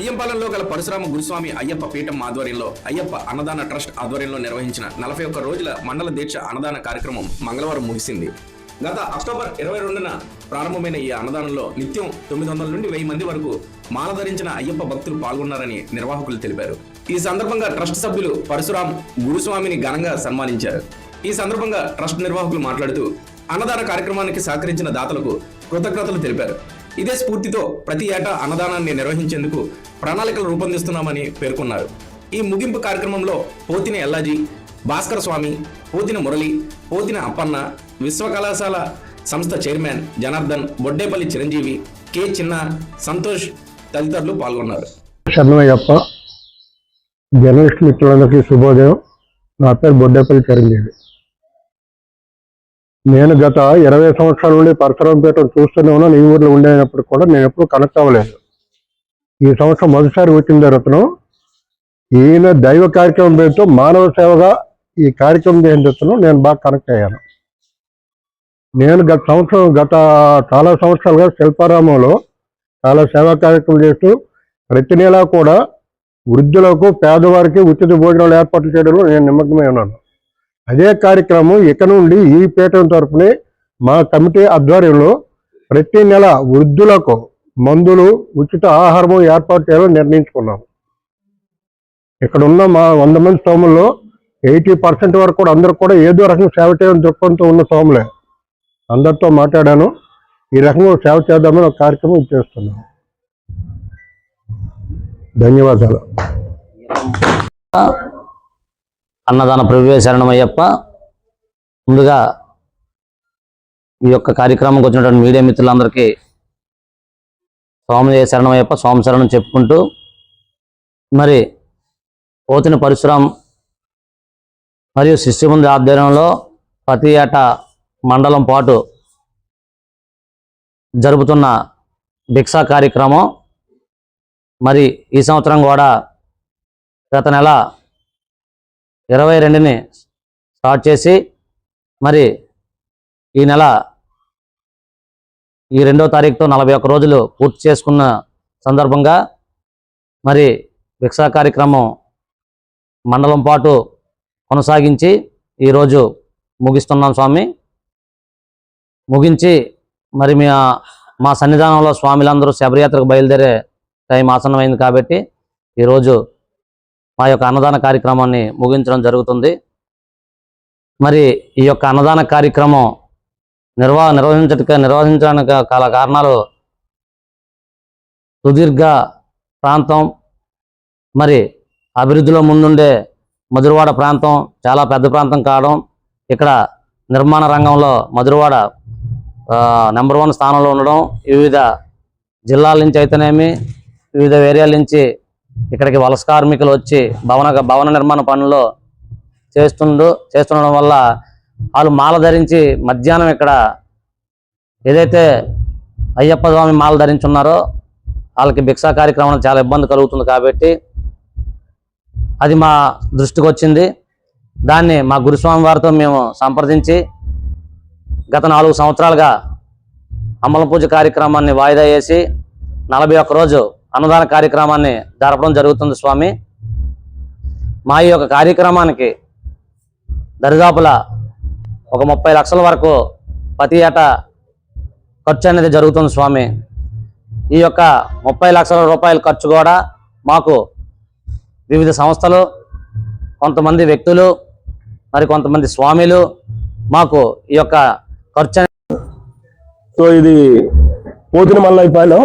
పియ్యంపాలెంలో గల పరశురామ గురుస్వామి అయ్యప్ప పీఠం ఆధ్వర్యంలో అయ్యప్ప అన్నదాన ట్రస్ట్ ఆధ్వర్యంలో నిర్వహించిన నలభై ఒక్క రోజుల మండల దీక్ష అన్నదాన కార్యక్రమం మంగళవారం ముగిసింది. గత అక్టోబర్ ఇరవై రెండున ప్రారంభమైన ఈ అన్నదానంలో నిత్యం తొమ్మిది వందల నుండి వెయ్యి మంది వరకు మాల ధరించిన అయ్యప్ప భక్తులు పాల్గొన్నారని నిర్వాహకులు తెలిపారు. ఈ సందర్భంగా ట్రస్ట్ సభ్యులు పరశురాం గురుస్వామిని ఘనంగా సన్మానించారు. ఈ సందర్భంగా ట్రస్ట్ నిర్వాహకులు మాట్లాడుతూ అన్నదాన కార్యక్రమానికి సహకరించిన దాతలకు కృతజ్ఞతలు తెలిపారు. ఇదే స్ఫూర్తితో ప్రతి ఏటా అన్నదానాన్ని నిర్వహించేందుకు ప్రణాళికలు రూపొందిస్తున్నామని పేర్కొన్నారు. ఈ ముగింపు కార్యక్రమంలో పోతిన ఎల్లాజీ భాస్కర స్వామి పోతిన మురళి పోతిన అప్పన్న విశ్వ కళాశాల సంస్థ చైర్మన్ జనార్దన్ బొడ్డేపల్లి చిరంజీవి కె చిన్న సంతోష్ తదితరులు పాల్గొన్నారు. శరణమయ్యప్ప జర్నలిస్ట్ మిత్రులందరికీ శుభోదయం. నా పేరు బొడ్డేపల్లి చిరంజీవి. నేను గత ఇరవై సంవత్సరాల నుండి పరశురాంపేట చూస్తూనే ఉన్నాను ఈ ఊర్లో ఉండేటప్పుడు కూడా నేను ఎప్పుడు కనెక్ట్ అవ్వలేదు. ఈ సంవత్సరం మొదటిసారి వచ్చిన తర్వాత ఈయన దైవ కార్యక్రమం పేరుతో మానవ సేవగా ఈ కార్యక్రమం చేసిన నేను బాగా కనెక్ట్ అయ్యాను. నేను గత సంవత్సరం గత చాలా సంవత్సరాలుగా శిల్పారామంలో చాలా సేవా కార్యక్రమం చేస్తూ ప్రతి నెలా కూడా వృద్ధులకు పేదవారికి ఉచిత భోజనాలు ఏర్పాటు చేయడంలో నేను నిమగ్నమై ఉన్నాను. అదే కార్యక్రమం ఇక నుండి ఈ పీఠం తరపునే మా కమిటీ ఆధ్వర్యంలో ప్రతి నెల వృద్ధులకు మందులు ఉచిత ఆహారము ఏర్పాటు చేయాలని నిర్ణయించుకున్నాం. ఇక్కడ ఉన్న మా వంద మంది సోముల్లో ఎయిటీ పర్సెంట్ వరకు కూడా అందరూ కూడా ఏదో రకంగా సేవ చేయడం దృక్పథంతో ఉన్న సోములే అందరితో మాట్లాడాను. ఈ రకంగా సేవ చేద్దామని ఒక కార్యక్రమం చేస్తున్నాను ధన్యవాదాలు. అన్నదాన ప్రభు శరణమయ్యప్ప ముందుగా ఈ యొక్క కార్యక్రమంకి వచ్చినటువంటి మీడియా మిత్రులందరికీ స్వామి శరణమయ్యప్ప స్వామి శరణం చెప్పుకుంటూ మరి పోతిన పరిశ్రమ మరియు శిష్యముంది ఆధ్వర్యంలో ప్రతి ఏటా మండలం పాటు జరుపుతున్న భిక్షా కార్యక్రమం. మరి ఈ సంవత్సరం కూడా గత నెల ఇరవై రెండుని స్టార్ట్ చేసి మరి ఈ నెల ఈ రెండో తారీఖుతో నలభై ఒక్క రోజులు పూర్తి చేసుకున్న సందర్భంగా మరి భిక్షా కార్యక్రమం మండలం పాటు కొనసాగించి ఈరోజు ముగిస్తున్నాం స్వామి. ముగించి మరి మీ మా సన్నిధానంలో స్వామిలందరూ శబరియాత్రకు బయలుదేరే టైం ఆసన్నమైంది కాబట్టి ఈరోజు మా యొక్క అన్నదాన కార్యక్రమాన్ని ముగించడం జరుగుతుంది. మరి ఈ యొక్క అన్నదాన కార్యక్రమం నిర్వా నిర్వహించట నిర్వహించడానికి గల కారణాలు సుదీర్ఘ ప్రాంతం మరి అభివృద్ధిలో ముందుండే మధురవాడ ప్రాంతం చాలా పెద్ద ప్రాంతం కావడం ఇక్కడ నిర్మాణ రంగంలో మధురవాడ నెంబర్ వన్ స్థానంలో ఉండడం వివిధ జిల్లాల నుంచి అయితేనేమి వివిధ ఏరియాల నుంచి ఇక్కడికి వలస కార్మికులు వచ్చి భవన భవన నిర్మాణ పనులు చేస్తుండు చేస్తుండడం వల్ల వాళ్ళు మాల ధరించి మధ్యాహ్నం ఇక్కడ ఏదైతే అయ్యప్ప స్వామి మాల ధరించి ఉన్నారో వాళ్ళకి భిక్షా కార్యక్రమం చాలా ఇబ్బంది కలుగుతుంది కాబట్టి అది మా దృష్టికి వచ్చింది. దాన్ని మా గురుస్వామి వారితో మేము సంప్రదించి గత నాలుగు సంవత్సరాలుగా అమల పూజ కార్యక్రమాన్ని వాయిదా వేసి నలభై ఒక్క రోజు అన్నదాన కార్యక్రమాన్ని జరపడం జరుగుతుంది స్వామి. మా ఈ యొక్క కార్యక్రమానికి దరిదాపుల ఒక ముప్పై లక్షల వరకు ప్రతి ఏటా ఖర్చు అనేది జరుగుతుంది స్వామి. ఈ యొక్క ముప్పై లక్షల రూపాయల ఖర్చు కూడా మాకు వివిధ సంస్థలు కొంతమంది వ్యక్తులు మరి కొంతమంది స్వామిలు మాకు ఈ యొక్క ఖర్చు అనేది సో ఇది పోతిన మల్లైపాలెం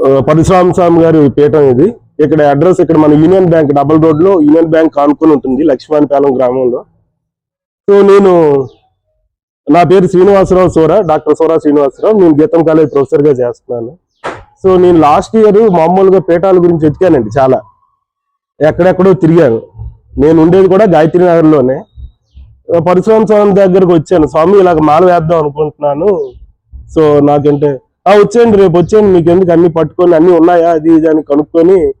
పరశురామస్వామి స్వామి గారి పీఠం ఇది. ఇక్కడ అడ్రస్ ఇక్కడ మన యూనియన్ బ్యాంక్ డబల్ రోడ్లో యూనియన్ బ్యాంక్ ఆనుకొని ఉంటుంది లక్ష్మణపాలెం గ్రామంలో. సో నేను నా పేరు శ్రీనివాసరావు సోరా డాక్టర్ సోరా శ్రీనివాసరావు. నేను గీతం కాలేజ్ ప్రొఫెసర్గా చేస్తున్నాను. సో నేను లాస్ట్ ఇయర్ మామూలుగా పీఠాల గురించి వెతికానండి చాలా. ఎక్కడెక్కడో తిరిగాను. నేను ఉండేది కూడా గాయత్రి నగర్లోనే. పరశురామ స్వామి దగ్గరకు వచ్చాను. స్వామి ఇలాగ మాల వేద్దాం అనుకుంటున్నాను. సో నాకంటే వచ్చేయండి రేపు వచ్చేయండి. మీకు ఎందుకు అన్ని పట్టుకొని అన్ని ఉన్నాయా? అది ఇది అని కనుక్కొని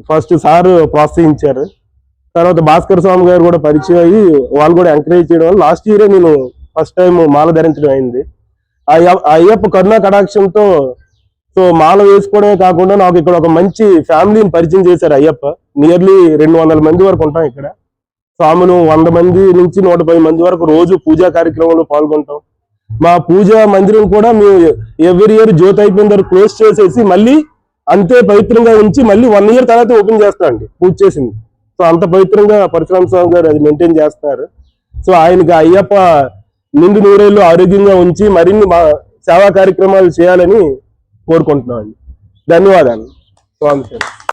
ఫస్ట్ సార్ ప్రోత్సహించారు. తర్వాత భాస్కర్ స్వామి గారు కూడా పరిచయం అయ్యి వాళ్ళు కూడా ఎంకరేజ్ చేయడం వల్ల లాస్ట్ ఇయరే నేను ఫస్ట్ టైం మాల ధరించడం అయింది. ఆ అయ్య- అయ్యప్ప కరుణా కటాక్షంతో సో మాల వేసుకోవడమే కాకుండా నాకు ఇక్కడ ఒక మంచి ఫ్యామిలీని పరిచయం చేశారు అయ్యప్ప. నియర్లీ రెండు వందల మంది వరకు ఉంటాం ఇక్కడ. స్వాములు వంద మంది నుంచి నూట మంది వరకు రోజు పూజా కార్యక్రమంలో పాల్గొంటాం. మా పూజా మందిరం కూడా మేము ఎవ్రీ ఇయర్ జ్యోతి అయిపోయిన తర్వాత క్లోజ్ చేసేసి మళ్ళీ అంతే పవిత్రంగా ఉంచి మళ్ళీ వన్ ఇయర్ తర్వాత ఓపెన్ చేస్తామండి పూజ చేసింది. సో అంత పవిత్రంగా పరశురామ స్వామి గారు అది మెయింటైన్ చేస్తున్నారు. సో ఆయనకి అయ్యప్ప నిండు నూరేళ్ళు ఆరోగ్యంగా ఉంచి మరిన్ని మా సేవా కార్యక్రమాలు చేయాలని కోరుకుంటున్నాం అండి. ధన్యవాదాలు. స్వామి సార్